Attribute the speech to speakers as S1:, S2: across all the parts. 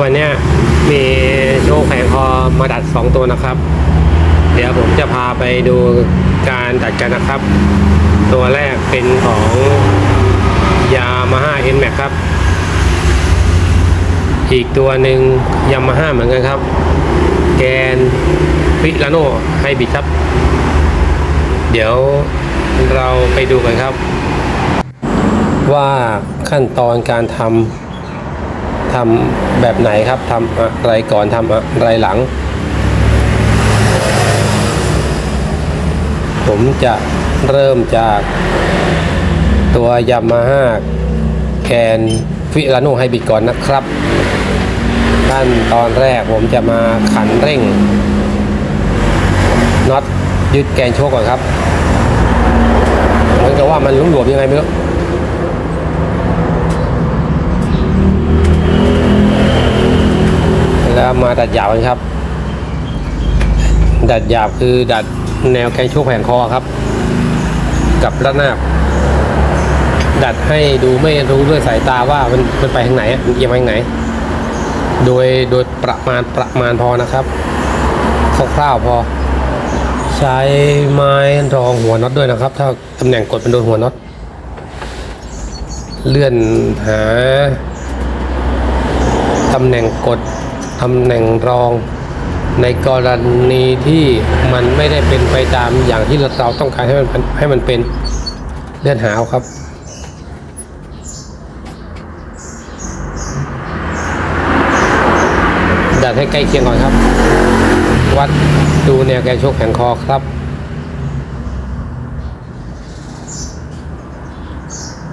S1: วันนี้มีโชว์แผงคอมาดัด 2 ตัวนะครับ เดี๋ยวผมจะพาไปดูการดัดกันนะครับ ตัวแรกเป็นของยามาฮ่าเอ็นแม็กครับ อีกตัวหนึ่งยามาฮ่าเหมือนกันครับ แกนฟิลาโนไฮบิดครับ เดี๋ยวเราไปดูกันครับ ว่าขั้นตอนการทำ ทำแบบไหนครับทำอะไรก่อนทำอะไรหลัง ผมจะเริ่มจากตัวยามาฮ่าแคนฟิลาโนไฮบิดก่อนนะครับขั้นตอนแรกผมจะมาขันเร่งน็อตยึดแกนโชกก่อนครับ เหมือนกับว่ามันหลวมยังไงไม่รู้ แล้วมาดัดหยาบกันครับ ดัดหยาบคือดัดแนวแกนโชกแผงคอครับ กับระนาบดัดให้ดูไม่รู้ด้วยสายตาว่ามันมันไปทางไหนมันเอียงไปทางไหน โดยโดยประมาณประมาณพอนะครับคร่าวๆพอ ใช้ไม้รองหัวน็อตด้วยนะครับ ถ้าตำแหน่งกดเป็นโดนหัวน็อตเลื่อนหาตำแหน่งกด ตำแหน่งรอง ในกรณีที่มันไม่ได้เป็นไปตามอย่างที่เราต้องการให้มันให้มันเป็นเลื่อนหาเอาครับดัดให้ใกล้เคียงก่อนครับ วัดดูแนวแกนโชกแขนคอครับ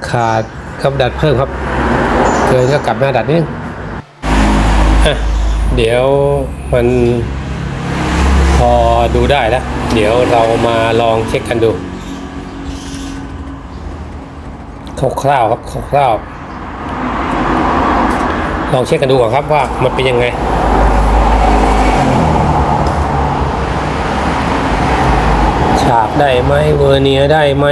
S1: ขาดครับดัดเพิ่มครับ เกินก็กลับมาดัดนิดนึงอ่ เดี๋ยวมันพอดูได้แล้ว เดี๋ยวเรามาลองเช็คกันดูคร่าวๆครับคร่าวๆลองเช็คกันดูก่อนครับว่ามันเป็นยังไงฉาบได้ไหมเวอร์เนียได้ไหม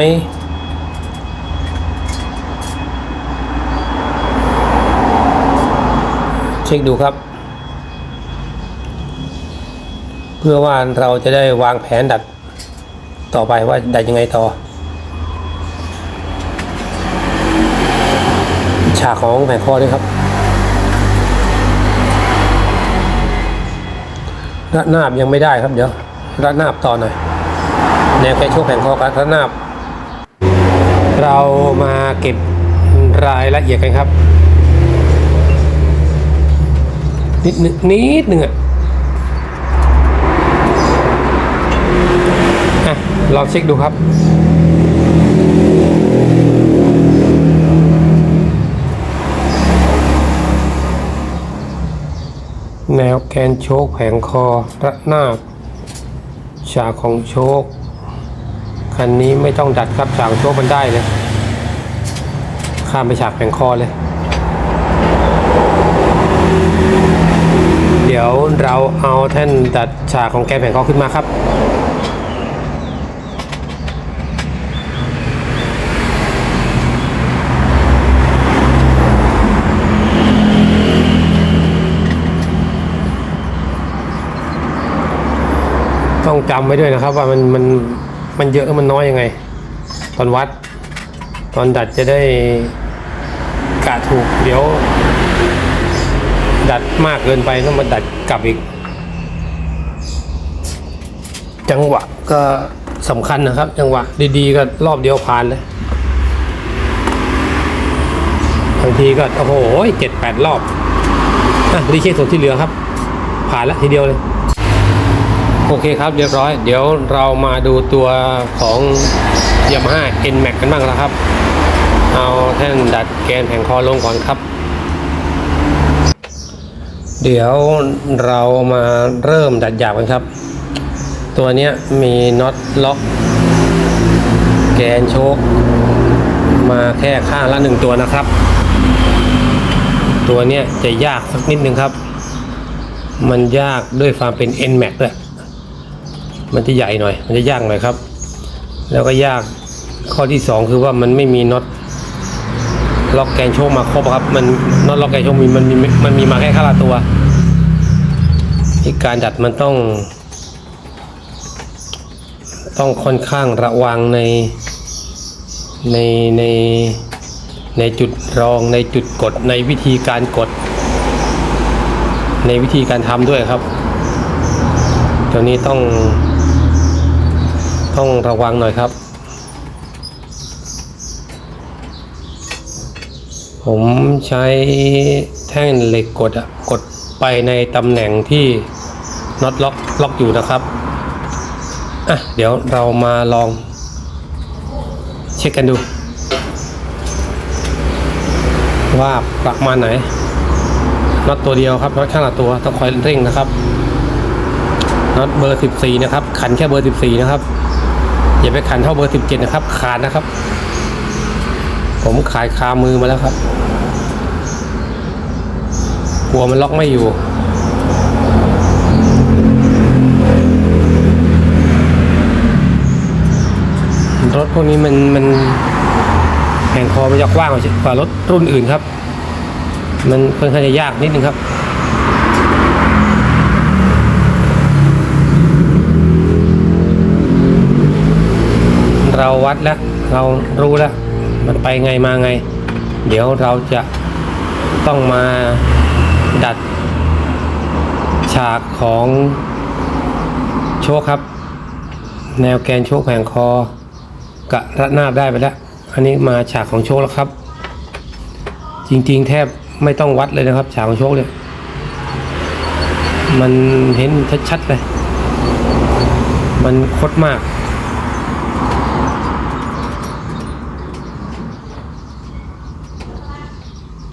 S1: เช็คดูครับ เพื่อว่าเราจะได้วางแผนดัดต่อไปว่าดัดยังไงต่อ ฉากของแผงคอด้วยครับระนาบยังไม่ได้ครับเดี๋ยวระนาบต่อหน่อยแนวแกนโชกแผงคอกับระนาบ เรามาเก็บรายละเอียดกันครับ นิดนึงนิดนึงอะ อะลองเช็คดูครับ แนวแกนโชกแผงคอระนาบฉากของโชคคันนี้ไม่ต้องดัดครับฉากของโชคมันได้เลยข้ามไปฉากแผงคอเลยเดี๋ยวเราเอาแท่นดัดฉากของแกนแผงคอขึ้นมาครับ จำไว้ด้วยนะครับ ว่ามันมันมันเยอะมันน้อยยังไง ตอนวัด ตอนดัดจะได้กะถูกเดี๋ยว ดัดมากเกินไปต้องมาดัดกลับอีก จังหวะก็สำคัญนะครับ จังหวะดีๆก็รอบเดียวผ่านเลยบางทีก็โอ้โหเจ็ดแปดรอบอะรีเช็คส่วนที่เหลือครับ ผ่านแล้วทีเดียวเลย โอเคครับเรียบร้อย เดี๋ยวเรามาดูตัวของ Yamaha N Max กันบ้างแล้วครับ เอาแท่นดัดแกนแผงคอลงก่อนครับ เดี๋ยวเรามาเริ่มดัดหยาบกันครับ ตัวนี้มีน็อตล็อก แกนโชคมาแค่ข้างละหนึ่งตัวนะครับ ตัวนี้จะยากสักนิดนึงครับ มันยากด้วยความเป็น N Max ด้วย มันจะใหญ่หน่อย มันจะยากหน่อยครับ แล้วก็ยากข้อที่สองคือว่ามันไม่มีน็อตล็อกแกนโชคมาครบครับ มันน็อตล็อกแกนโชคมีมันมีมันมีมาแค่ข้างละตัวอีกการดัดมันต้อง ต้องค่อนข้างระวังในในในในจุดรองในจุดกดในวิธีการกด ในวิธีการทำด้วยครับตัวนี้ต้อง ต้องระวังหน่อยครับ ผมใช้แท่งเหล็กกดอะกดไปในตำแหน่งที่น็อตล็อกล็อกอยู่นะครับอะเดี๋ยวเรามาลองเช็คกันดู ว่าประมาณไหนน็อตตัวเดียวครับน็อตข้างละตัวต้องคอยเร่งนะครับน็อตเบอร์ 14 นะครับ ขันแค่เบอร์ 14 นะครับ อย่าไปขันเท่าเบอร์17นะครับ ขาดนะครับ ผมขายคามือมาแล้วครับ กลัวมันล็อกไม่อยู่รถพวกนี้มันมันแผงคอมันจะกว้างกว่ากว่ารถรุ่นอื่นครับ มันค่อนข้างจะยากนิดนึงครับ เราวัดแล้วเรารู้แล้ว มันไปไงมาไง เดี๋ยวเราจะต้องมาดัดฉากของโชคครับ แนวแกนโชคแผงคอกะระนาบได้ไปแล้ว อันนี้มาฉากของโชคแล้วครับ จริงๆ แทบไม่ต้องวัดเลยนะครับ ฉากของโชคเนี่ยมันเห็นชัดๆเลย มันคดมาก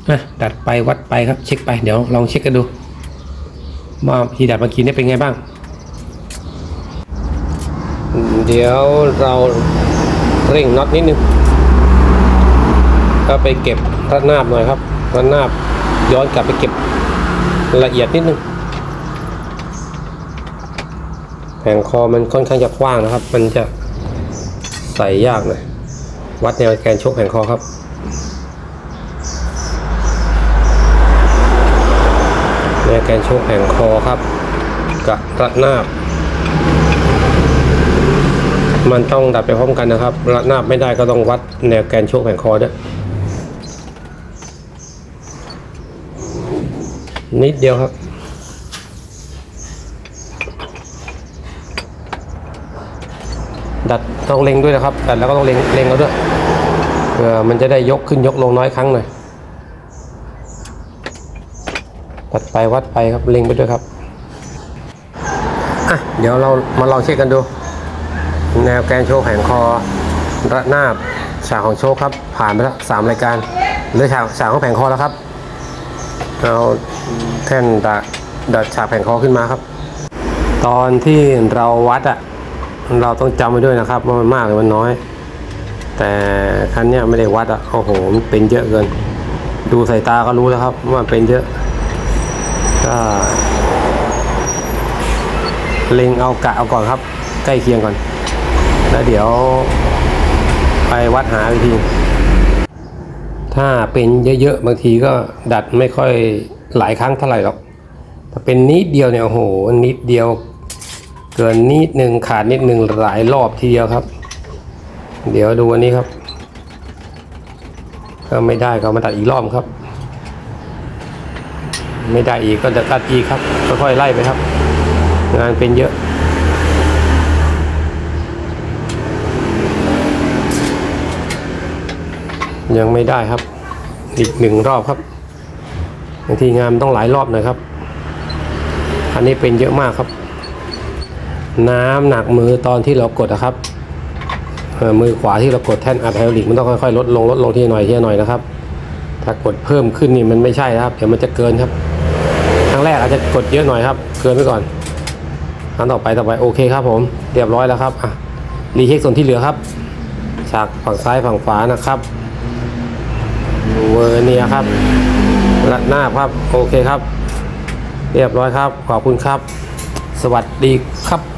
S1: อะดัดไปวัดไปครับเช็คไปเดี๋ยวลองเช็คกันดูว่าที่ดัดเมื่อกี้นี่เป็นไงบ้าง เดี๋ยวเราเร่งน็อตนิดนึงก็ไปเก็บระนาบหน่อยครับระนาบย้อนกลับไปเก็บละเอียดนิดนึงแผงคอมันค่อนข้างจะกว้างนะครับ มันจะใส่ยากหน่อยวัดแนวแกนโชกแผงคอครับ แนวแกนโชกแผงคอครับกับระนาบ มันต้องดัดไปพร้อมกันนะครับระนาบไม่ได้ก็ต้องวัดแนวแกนโชกแผงคอด้วยนิดเดียวครับดัดต้องเล็งด้วยนะครับดัดแล้วก็ต้องเล็งเล็งเอาด้วยเพื่อมันจะได้ยกขึ้นยกลงน้อยครั้งหน่อย ตัดไปวัดไปครับเล็งไปด้วยครับอะเดี๋ยวเรามาลองเช็คกันดู แนวแกนโชว์แผงคอระนาบฉากของโชคครับ ผ่านไปแล้วสามรายการเหลือฉากฉากของแผงคอแล้วครับเอาแท่นดัดดัดฉากแผงคอขึ้นมาครับ ตอนที่เราวัดอะเราต้องจำไว้ด้วยนะครับว่ามันมากหรือมันน้อย แต่คันเนี้ยไม่ได้วัดอะโอ้โหมันเป็นเยอะเกิน ดูสายตาก็รู้แล้วครับว่ามันเป็นเยอะ ก็เล็งเอากะเอาก่อนครับ ใกล้เคียงก่อน แล้วเดี๋ยวไปวัดหาวิธี ถ้าเป็นเยอะๆบางทีก็ดัดไม่ค่อยหลายครั้งเท่าไหร่หรอกถ้าเป็นนิดเดียวเนี่ยโอ้โหนิดเดียว เกินนิดหนึ่งขาดนิดหนึ่งหลายรอบทีเดียวครับ เดี๋ยวดูอันนี้ครับ ก็ไม่ได้ก็มาตัดอีกรอบครับ ไม่ได้อีกก็จะตัดอีกครับค่อยๆไล่ไปครับ งานเป็นเยอะ ยังไม่ได้ครับ อีกหนึ่งรอบครับบางทีงานมันต้องหลายรอบน่อยครับ อันนี้เป็นเยอะมากครับ น้ำหนักมือตอนที่เรากดนะครับมือขวาที่เรากดแท่นอัดไฮดรอลิกมันต้องค่อยๆลดลงลดลงทีหน่อยทีหน่อยนะครับ ถ้ากดเพิ่มขึ้นนี่มันไม่ใช่นะครับ เดี๋ยวมันจะเกินครับ แรกอาจจะกดเยอะหน่อยครับเกินไปก่อนครั้งต่อไปต่อไปโอเคครับผมเรียบร้อยแล้วครับอะรีเช็คส่วนที่เหลือครับฉากฝั่งซ้ายฝั่งขวานะครับเวอร์เนียครับรัดหน้าครับโอเคครับ เรียบร้อยครับขอบคุณครับ สวัสดีครับ